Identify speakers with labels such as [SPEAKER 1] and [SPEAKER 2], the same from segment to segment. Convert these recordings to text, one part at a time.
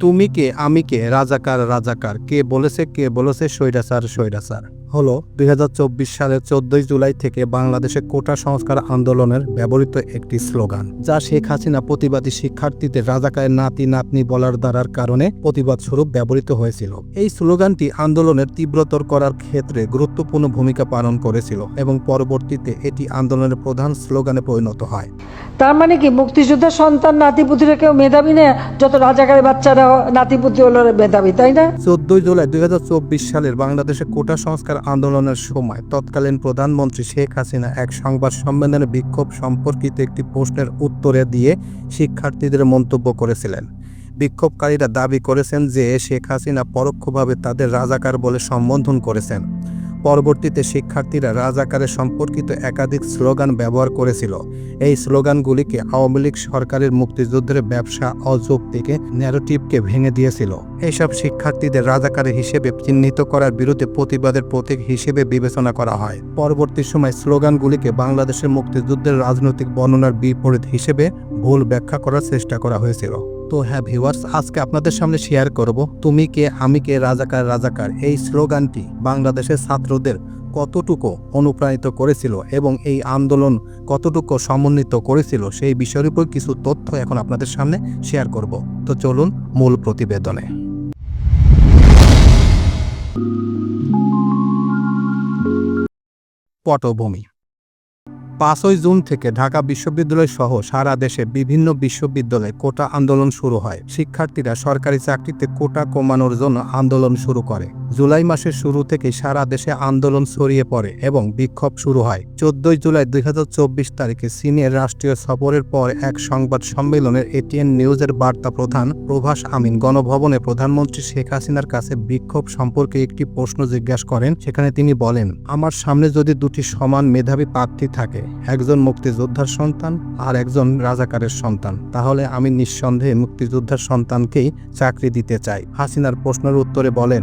[SPEAKER 1] তুমি কে আমি কে? রাজাকার রাজাকার। কে বলেছে কে বলেছে? স্বৈরাচার স্বৈরাচার। হলো দুই সালের চোদ্দই জুলাই থেকে বাংলাদেশে কোটা সংস্কার আন্দোলনের ব্যবহৃত একটি স্লোগান যা শেখ হাসিনা প্রতিবাদী শিক্ষার্থীদের রাজাকারের নাতি নাতনি বলার দ্বারার কারণে প্রতিবাদ স্বরূপ ব্যবহৃত হয়েছিল। এই স্লোগানটি আন্দোলনের তীব্রতর করার ক্ষেত্রে গুরুত্বপূর্ণ ভূমিকা পালন করেছিল এবং পরবর্তীতে এটি আন্দোলনের প্রধান স্লোগানে পরিণত হয়।
[SPEAKER 2] তার মানে কি মুক্তিযোদ্ধার সন্তান নাতিপুতিরা কেউ মেধাবী না? যত রাজাকারের বাচ্চারা নাতিপুতি হলো মেধাবী তাই না?
[SPEAKER 1] চোদ্দই জুলাই দুই হাজার চব্বিশ সালের বাংলাদেশে কোটা সংস্কার আন্দোলনের সময় তৎকালীন প্রধানমন্ত্রী শেখ হাসিনা এক সংবাদ সম্মেলনে বিক্ষোভ সম্পর্কিত একটি প্রশ্নের উত্তরে দিয়ে শিক্ষার্থীদের মন্তব্য করেছিলেন। বিক্ষোভকারীরা দাবি করেছেন যে শেখ হাসিনা পরোক্ষভাবে তাদের রাজাকার বলে সম্বোধন করেছেন। পরবর্তীতে শিক্ষার্থীরা রাজাকারের সম্পর্কিত একাধিক স্লোগান ব্যবহার করেছিল। এই স্লোগানগুলিকে আওয়ামী লীগ সরকারের মুক্তিযুদ্ধের ব্যবসা অযৌক্তিকে ন্যারেটিভকে ভেঙে দিয়েছিল। এইসব শিক্ষার্থীদের রাজাকারের হিসেবে চিহ্নিত করার বিরুদ্ধে প্রতিবাদের প্রতীক হিসেবে বিবেচনা করা হয়। পরবর্তী সময় স্লোগানগুলিকে বাংলাদেশের মুক্তিযুদ্ধের রাজনৈতিক বর্ণনার বিপরীত হিসেবে ভুল ব্যাখ্যা করার চেষ্টা করা হয়েছিল। তো হ্যাঁ ভিউয়ার্স, আজকে আপনাদের সামনে শেয়ার করব তুমি কে, আমি কে, রাজাকার রাজাকার এই স্লোগানটি বাংলাদেশের ছাত্রদের কতটুকু অনুপ্রাণিত করেছিল এবং এই আন্দোলন কতটুকু সমন্বিত করেছিল সেই বিষয়ের উপর কিছু তথ্য এখন আপনাদের সামনে শেয়ার করব। তো চলুন মূল প্রতিবেদনে। পটভূমি। পাঁচই জুন থেকে ঢাকা বিশ্ববিদ্যালয় সহ সারা দেশে বিভিন্ন বিশ্ববিদ্যালয়ে কোটা আন্দোলন শুরু হয়। শিক্ষার্থীরা সরকারি চাকরিতে কোটা কমানোর জন্য আন্দোলন শুরু করে। জুলাই মাসের শুরু থেকে সারা দেশে আন্দোলন ছড়িয়ে পড়ে এবং বিক্ষোভ শুরু হয়। চোদ্দই জুলাই দুই তারিখে চীনের রাষ্ট্রীয় সফরের পর এক সংবাদ সম্মেলনের এটিএন নিউজের বার্তা প্রধান প্রভাস আমিন গণভবনে প্রধানমন্ত্রী শেখ হাসিনার কাছে বিক্ষোভ সম্পর্কে একটি প্রশ্ন জিজ্ঞাসা করেন। সেখানে তিনি বলেন, আমার সামনে যদি দুটি সমান মেধাবী প্রার্থী থাকে, একজন মুক্তিযোদ্ধার সন্তান আর একজন রাজাকারের সন্তান, তাহলে আমি নিঃসন্দেহে মুক্তিযোদ্ধার সন্তানকেই চাকরি দিতে চাই। হাসিনার প্রশ্নের উত্তরে বলেন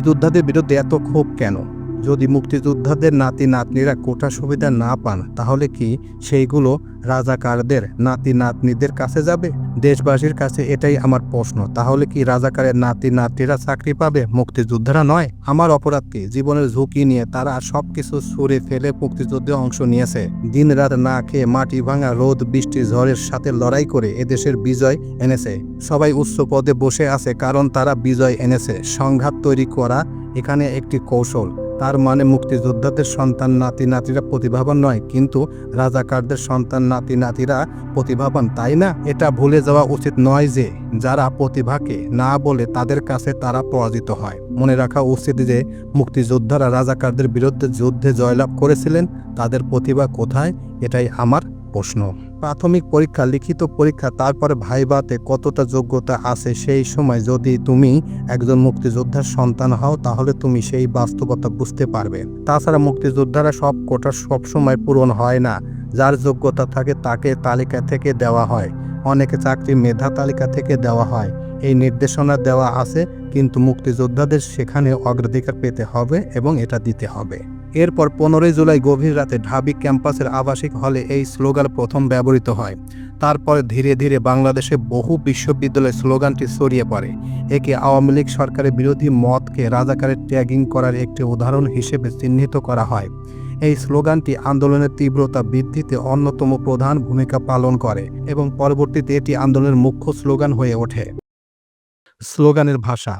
[SPEAKER 1] মুক্তিযোদ্ধাদের বিরুদ্ধে এত ক্ষোভ কেন? যদি মুক্তিযোদ্ধাদের নাতি নাতনিরা কোটা সুবিধা না পান, তাহলে কি সেইগুলো রাজাকারদের নাতি নাতনিদের কাছে যাবে? দেশবাসীর কাছে এটাই আমার প্রশ্ন। তাহলে কি রাজাকারের নাতি নাতনিরা চাকরি পাবে, মুক্তিযোদ্ধারা নয়? আমার অপরাধ কি জীবনের ঝুঁকি নিয়ে তারা সবকিছু ছুঁড়ে ফেলে মুক্তিযুদ্ধে অংশ নিয়েছে। দিন রাত না খেয়ে মাটি ভাঙা, রোদ, বৃষ্টি, ঝড়ের সাথে লড়াই করে এদেশের বিজয় এনেছে। সবাই উচ্চ পদে বসে আছে কারণ তারা বিজয় এনেছে। সংঘাত তৈরি করা এখানে একটি কৌশল। তার মানে মুক্তিযোদ্ধাদের সন্তান নাতি নাতিরা প্রতিভাবান নয়, কিন্তু রাজাকারদের সন্তান নাতি নাতিরা প্রতিভাবান, তাই না? এটা ভুলে যাওয়া উচিত নয় যে, যারা প্রতিভাকে না বলে তাদের কাছে তারা পরাজিত হয়। মনে রাখা উচিত যে, মুক্তিযোদ্ধারা রাজাকারদের বিরুদ্ধে যুদ্ধে জয়লাভ করেছিলেন, তাদের প্রতিভা কোথায়? এটাই আমার প্রশ্ন। প্রাথমিক পরীক্ষা, লিখিত পরীক্ষা, তারপরে ভাইবাতে কতটা যোগ্যতা আছে সেই সময় যদি তুমি একজন মুক্তিযোদ্ধার সন্তান হও, তাহলে তুমি সেই বাস্তবতা বুঝতে পারবে। তাছাড়া মুক্তিযোদ্ধারা সব কোটা সবসময় পূরণ হয় না। যার যোগ্যতা থাকে তাকে তালিকা থেকে দেওয়া হয়। অনেকে চাকরি মেধা তালিকা থেকে দেওয়া হয়। এই নির্দেশনা দেওয়া আছে, কিন্তু মুক্তিযোদ্ধাদের সেখানে অগ্রাধিকার পেতে হবে এবং এটা দিতে হবে। এরপর পনেরোই জুলাই গভীর রাতে ঢাবি ক্যাম্পাসের আবাসিক হলে এই স্লোগান প্রথম ব্যবহৃত হয়। তারপরে ধীরে ধীরে বাংলাদেশে বহু বিশ্ববিদ্যালয়ে স্লোগানটি ছড়িয়ে পড়ে। একে আওয়ামী লীগ সরকারের বিরোধী মতকে রাজাকারের ট্যাগিং করার একটি উদাহরণ হিসেবে চিহ্নিত করা হয়। এই স্লোগানটি আন্দোলনের তীব্রতা বৃদ্ধিতে অন্যতম প্রধান ভূমিকা পালন করে এবং পরবর্তীতে এটি আন্দোলনের মুখ্য স্লোগান হয়ে ওঠে। স্লোগানের ভাষা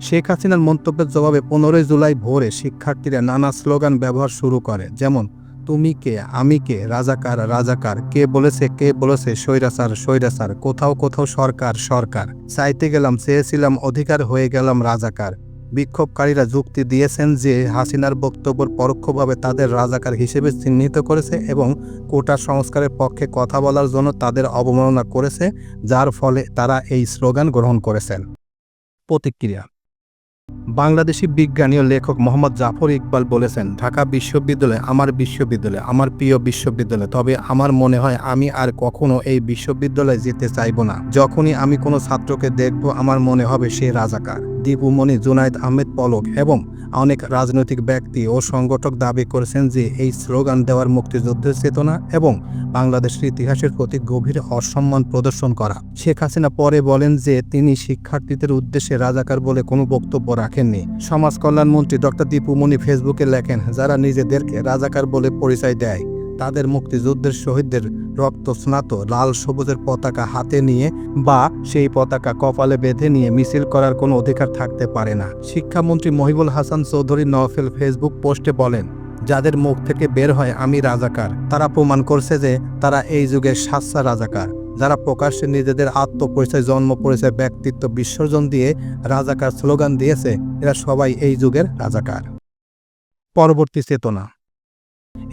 [SPEAKER 1] শেখ হাসিনার মন্তব্যের জবাবে পনেরোই জুলাই ভোরে শিক্ষার্থীরা নানা স্লোগান ব্যবহার শুরু করে, যেমন, তুমি কে? আমি কে? রাজাকার রাজাকার। কে বলেছে কে বলেছে? স্বৈরাচার স্বৈরাচার। কোথাও কোথাও সরকার সরকার। চাইতে গেলাম, চেয়েছিলাম, অধিকার হয়ে গেলাম রাজাকার। বিক্ষোভকারীরা যুক্তি দিয়েছেন যে, হাসিনার বক্তব্য পরোক্ষভাবে তাদের রাজাকার হিসেবে চিহ্নিত করেছে এবং কোটা সংস্কারের পক্ষে কথা বলার জন্য তাদের অবমাননা করেছে, যার ফলে তারা এই স্লোগান গ্রহণ করেছেন। প্রতিক্রিয়া বাংলাদেশি বিজ্ঞানী ও লেখক মোহাম্মদ জাফর ইকবাল বলেছেন, ঢাকা বিশ্ববিদ্যালয় আমার বিশ্ববিদ্যালয়, আমার প্রিয় বিশ্ববিদ্যালয়। তবে আমার মনে হয় আমি আর কখনো এই বিশ্ববিদ্যালয়ে যেতে চাইব না। যখনই আমি কোনো ছাত্রকে দেখব, আমার মনে হবে সে রাজাকার। দীপুমণি জুনায়দ আহমেদ পলক এবং অনেক রাজনৈতিক ব্যক্তি ও সংগঠক দাবি করেছেন যে এই স্লোগান দেওয়ার মুক্তিযুদ্ধের চেতনা এবং বাংলাদেশের ইতিহাসের প্রতি গভীর অসম্মান প্রদর্শন করা। শেখ হাসিনা পরে বলেন যে তিনি শিক্ষার্থীদের উদ্দেশ্যে রাজাকার বলে কোনো বক্তব্য রাখেননি। সমাজ কল্যাণমন্ত্রী ডক্টর দীপু দীপুমণি ফেসবুকে লেখেন, যারা নিজেদেরকে রাজাকার বলে পরিচয় দেয় তাদের মুক্তিযুদ্ধের শহীদদের রক্ত স্নাত লাল সবুজের পতাকা হাতে নিয়ে বা সেই পতাকা কপালে বেঁধে নিয়ে মিছিল করার কোনো অধিকার থাকতে পারে না। শিক্ষামন্ত্রী মহিবুল হাসান চৌধুরী নওফেল ফেসবুক পোস্টে বলেন, যাদের মুখ থেকে বের হয় আমি রাজাকার। তারা প্রমাণ করছে যে তারা এই যুগের সাচ্চা রাজাকার। যারা প্রকাশ্যে নিজেদের আত্মপরিচয় জন্ম পরিচয় ব্যক্তিত্ব বিসর্জন দিয়ে রাজাকার স্লোগান দিয়েছে, এরা সবাই এই যুগের রাজাকার। পরবর্তী চেতনা।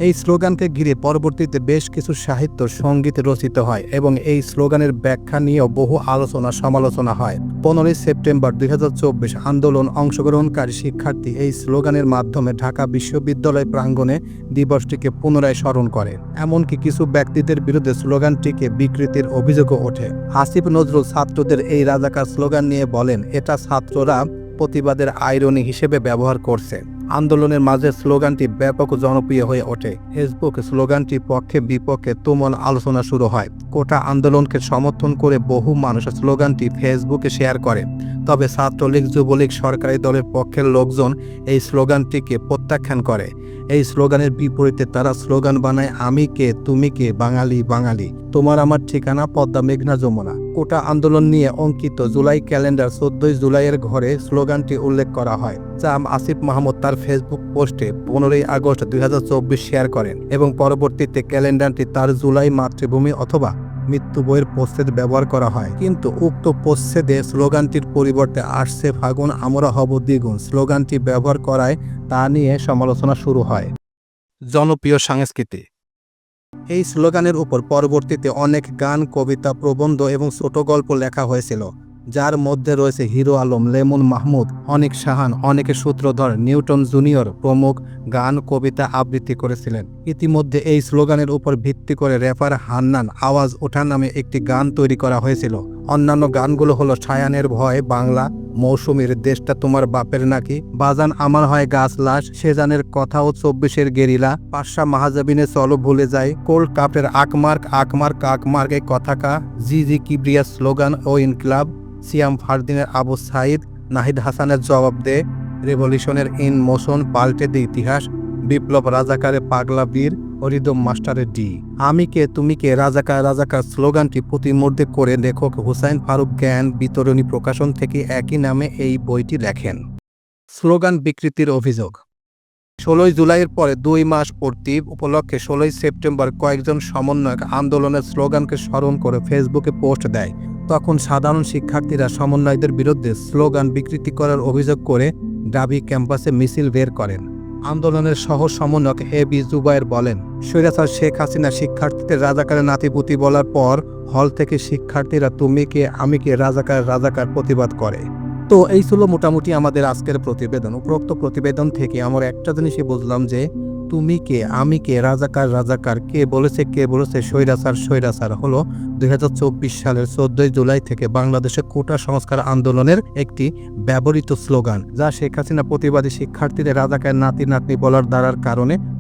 [SPEAKER 1] এই স্লোগানকে ঘিরে পরবর্তীতে বেশ কিছু সাহিত্য সংগীত রচিত হয় এবং এই স্লোগানের ব্যাখ্যা নিয়েও বহু আলোচনা সমালোচনা হয়। পনেরোই সেপ্টেম্বর দুই হাজার চব্বিশ আন্দোলন অংশগ্রহণকারী শিক্ষার্থী এই স্লোগানের মাধ্যমে ঢাকা বিশ্ববিদ্যালয় প্রাঙ্গণে দিবসটিকে পুনরায় স্মরণ করে। এমনকি কিছু ব্যক্তিদের বিরুদ্ধে স্লোগানটিকে বিকৃতির অভিযোগও ওঠে। আসিফ নজরুল ছাত্রদের এই রাজাকার স্লোগান নিয়ে বলেন, এটা ছাত্ররা প্রতিবাদের আইরনি হিসেবে ব্যবহার করছে। আন্দোলনের মাঝে স্লোগানটি ব্যাপক জনপ্রিয় হয়ে ওঠে। ফেসবুক স্লোগানটি পক্ষে বিপক্ষে তুমল আলোচনা শুরু হয়। কোটা আন্দোলনকে সমর্থন করে বহু মানুষ স্লোগানটি ফেসবুকে শেয়ার করে। তবে ছাত্রলীগ, যুবলীগ সরকারি দলের পক্ষের লোকজন এই স্লোগানটিকে প্রত্যাখ্যান করে। এই স্লোগানের বিপরীতে তারা স্লোগান বানায়, আমি কে, তুমি কে, বাঙালি বাঙালি। তোমার আমার ঠিকানা, পদ্মা, মেঘনা, যমুনা। কোটা আন্দোলন নিয়ে অঙ্কিত জুলাই ক্যালেন্ডার চোদ্দই জুলাইয়ের ঘরে স্লোগানটি উল্লেখ করা হয়, যা আসিফ মাহমুদ তার ফেসবুক পোস্টে পনেরোই আগস্ট দুই হাজার চব্বিশ শেয়ার করেন এবং পরবর্তীতে ক্যালেন্ডারটি তার জুলাই মাতৃভূমি অথবা মৃত্যু বইয়ের প্রচ্ছেদ ব্যবহার করা হয়। কিন্তু উক্ত প্রচ্ছেদে স্লোগানটির পরিবর্তে আসছে ফাগুন আমরা হব দ্বিগুণ। স্লোগানটি ব্যবহার করায় তা নিয়ে সমালোচনা শুরু হয়। জনপ্রিয় সংস্কৃতি। এই স্লোগানের উপর পরবর্তীতে অনেক গান কবিতা প্রবন্ধ এবং ছোট গল্প লেখা হয়েছিল। যার মধ্যে রয়েছে হিরো আলম, লেমন মাহমুদ, অনেক সাহান, অনেকে সূত্রধর, নিউটন জুনিয়র প্রমুখ গান, কবিতা আবৃত্তি করেছিলেন। ইতিমধ্যে এই স্লোগানের উপর ভিত্তি করে রেফার হান্নান আওয়াজ ওঠা নামে একটি গান তৈরি করা হয়েছিল। অন্যান্য গানগুলো হলো ছায়ানের ভয়, বাংলা, মৌসুমীর দেশটা তোমার বাপের নাকি? বাজান, আমার হয় গাছ লাশ, সেজানের কথা ও চব্বিশের গেরিলা। পাশা মাহাজাবিনে চলো ভুলে যায় কোল্ড কাপের আকমার্ক আকমার্ক আকমার্ক এই কথাকা জি জি কিবরিয়া স্লোগান, ও ইনকলাব। সিয়াম ফারদিনের আবু সাইদ নাহিদ হাসানের জবাব দে রেভলিউশনের ইন মোশন পাল্টে দি ইতিহাস, বিপ্লব রাজাকারে পাগলা বীর হরিদম মাস্টারের ডি। আমি কে, তুমি কে, রাজাকার রাজাকার স্লোগানটি প্রতিমধ্যে করে লেখক হুসাইন ফারুক জ্ঞান বিতরণী প্রকাশন থেকে একই নামে এই বইটি লেখেন। স্লোগান বিকৃতির অভিযোগ, ষোলোই জুলাইয়ের পরে দুই মাস পূর্তি উপলক্ষে ষোলোই সেপ্টেম্বর কয়েকজন সমন্বয়ক আন্দোলনের স্লোগানকে স্মরণ করে ফেসবুকে পোস্ট দেয়। তখন সাধারণ শিক্ষার্থীরা সমন্বয়দের বিরুদ্ধে স্লোগান বিকৃতি করার অভিযোগ করে ডাবি ক্যাম্পাসে মিছিল বের করেন। আন্দোলনের সহ সমন্বয়ক এ বি জুবায়ের বলেন, স্বৈরাচার শেখ হাসিনা শিক্ষার্থীদের রাজাকারের নাতিপুতি বলার পর হল থেকে শিক্ষার্থীরা তুমি কে আমি কে রাজাকার রাজাকার প্রতিবাদ করে। তো এই ছিল মোটামুটি আমাদের আজকের প্রতিবেদন। উপরোক্ত প্রতিবেদন থেকে আমরা একটা জিনিসই বুঝলাম যে তুমি কে? আমি কে? রাজাকার রাজাকার কে বলেছে কে বলেছে? স্বৈরাচার স্বৈরাচার হলো দুই হাজার চব্বিশ সালের চোদ্দই জুলাই থেকে বাংলাদেশে কোটা সংস্কার আন্দোলনের একটি ব্যবহৃত স্লোগান, যা শেখ হাসিনা প্রতিবাদী শিক্ষার্থীদের রাজাকার নাতি নাতনি বলার দ্বারার কারণে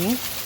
[SPEAKER 3] 嗯。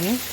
[SPEAKER 3] Mm-hmm.